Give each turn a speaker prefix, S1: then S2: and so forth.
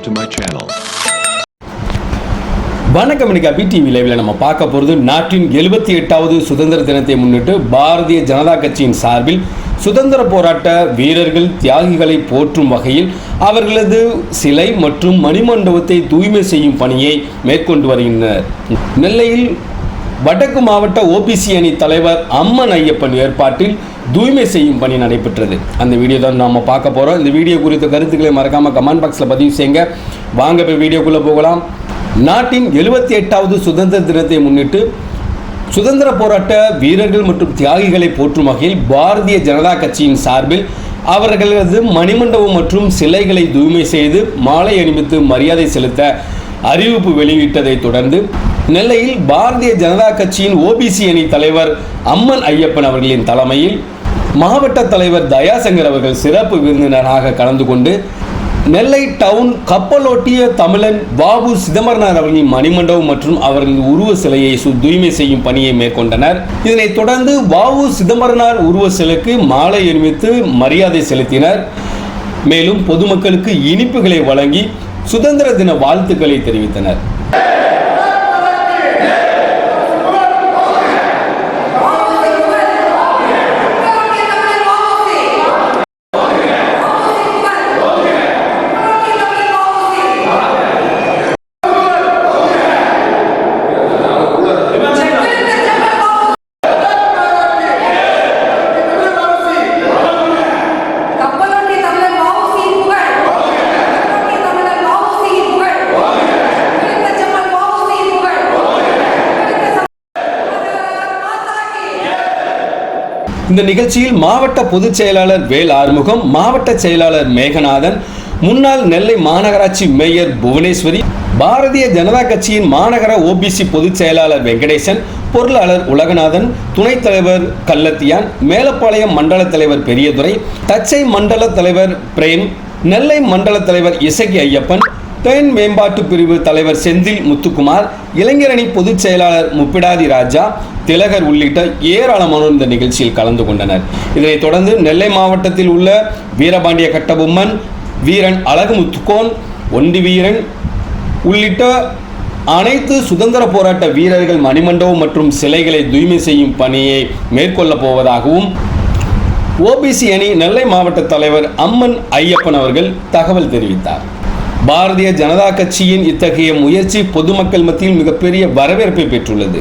S1: subscribe to my channel.
S2: வணக்கம் இன்னைக்கு அபி TV லைவில் நம்ம பார்க்க போகிறது நாட்டின் எழுபத்தி எட்டாவது சுதந்திர தினத்தை முன்னிட்டு பாரதிய ஜனதா கட்சியின் சார்பில் சுதந்திர போராட்ட வீரர்கள் தியாகிகளை போற்றும் வகையில் அவர்களது சிலை மற்றும் மணிமண்டபத்தை தூய்மை செய்யும் பணியை மேற்கொண்டு வருகின்றனர் நெல்லையில் வடக்கு மாவட்ட ஓபிசி அணி தலைவர் அம்மன் ஐயப்பன் ஏற்பாட்டில் தூய்மை செய்யும் பணி நடைபெற்றது. அந்த வீடியோ தான் நாம் பார்க்க போகிறோம் இந்த வீடியோ குறித்த கருத்துக்களை மறக்காமல் கமெண்ட் பாக்ஸில் பதிவு செய்யுங்க. வாங்க போய் வீடியோக்குள்ளே போகலாம். நாட்டின் எழுபத்தி எட்டாவது சுதந்திர தினத்தை முன்னிட்டு சுதந்திர போராட்ட வீரர்கள் மற்றும் தியாகிகளை போற்றும் வகையில் பாரதிய ஜனதா கட்சியின் சார்பில் அவர்களது மணிமண்டபம் மற்றும் சிலைகளை தூய்மை செய்து மாலை அணிவித்து மரியாதை செலுத்த அறிவிப்பு வெளியிட்டதை தொடர்ந்து நெல்லையில் பாரதிய ஜனதா கட்சியின் ஓபிசி அணி தலைவர் அம்மன் ஐயப்பன் அவர்களின் தலைமையில் மாவட்ட தலைவர் தயாசங்கர் அவர்கள் சிறப்பு விருந்தினராக கலந்து கொண்டு நெல்லை டவுன் கப்பலோட்டிய தமிழன் பாபு சிதம்பரனார் அவர்களின் மணிமண்டபம் மற்றும் அவர்களின் உருவ சிலையை சு தூய்மை செய்யும் பணியை மேற்கொண்டனர். இதனைத் தொடர்ந்து பாபு சிதம்பரனார் உருவ சிலைக்கு மாலை அணிவித்து மரியாதை செலுத்தினர். மேலும் பொதுமக்களுக்கு இனிப்புகளை வழங்கி சுதந்திர தின வாழ்த்துக்களை தெரிவித்தனர். இந்த நிகழ்ச்சியில் மாவட்ட பொதுச் செயலாளர் வேல் ஆறுமுகம் மாவட்ட செயலாளர் மேகநாதன் முன்னாள் நெல்லை மாநகராட்சி மேயர் புவனேஸ்வரி பாரதிய ஜனதா கட்சியின் மாநகர ஓபிசி பொதுச் செயலாளர் வெங்கடேசன் பொருளாளர் உலகநாதன் துணைத் தலைவர் கல்லத்தியான் மேலப்பாளையம் மண்டல தலைவர் பெரியதுரை தச்சை மண்டல தலைவர் பிரேம் நெல்லை மண்டல தலைவர் இசகி ஐயப்பன் தேன் மேம்பாட்டு பிரிவு தலைவர் செந்தில் முத்துக்குமார் இளைஞரணி பொதுச் செயலாளர் முப்பிடாதி ராஜா திலகர் உள்ளிட்ட ஏராளமானோர் இந்த நிகழ்ச்சியில் கலந்து கொண்டனர். இதனைத் தொடர்ந்து நெல்லை மாவட்டத்தில் உள்ள வீரபாண்டிய கட்டபொம்மன் வீரன் அழகுமுத்துக்கோன் ஒண்டி வீரன் உள்ளிட்ட அனைத்து சுதந்திர போராட்ட வீரர்கள் மணிமண்டபம் மற்றும் சிலைகளை தூய்மை செய்யும் பணியை மேற்கொள்ளப் போவதாகவும் ஓபிசி அணி நெல்லை மாவட்ட தலைவர் அம்மன் ஐயப்பன் அவர்கள் தகவல் தெரிவித்தார். பாரதிய ஜனதா கட்சியின் இத்தகைய முயற்சி பொதுமக்கள் மத்தியில் மிகப்பெரிய வரவேற்பை பெற்றுள்ளது.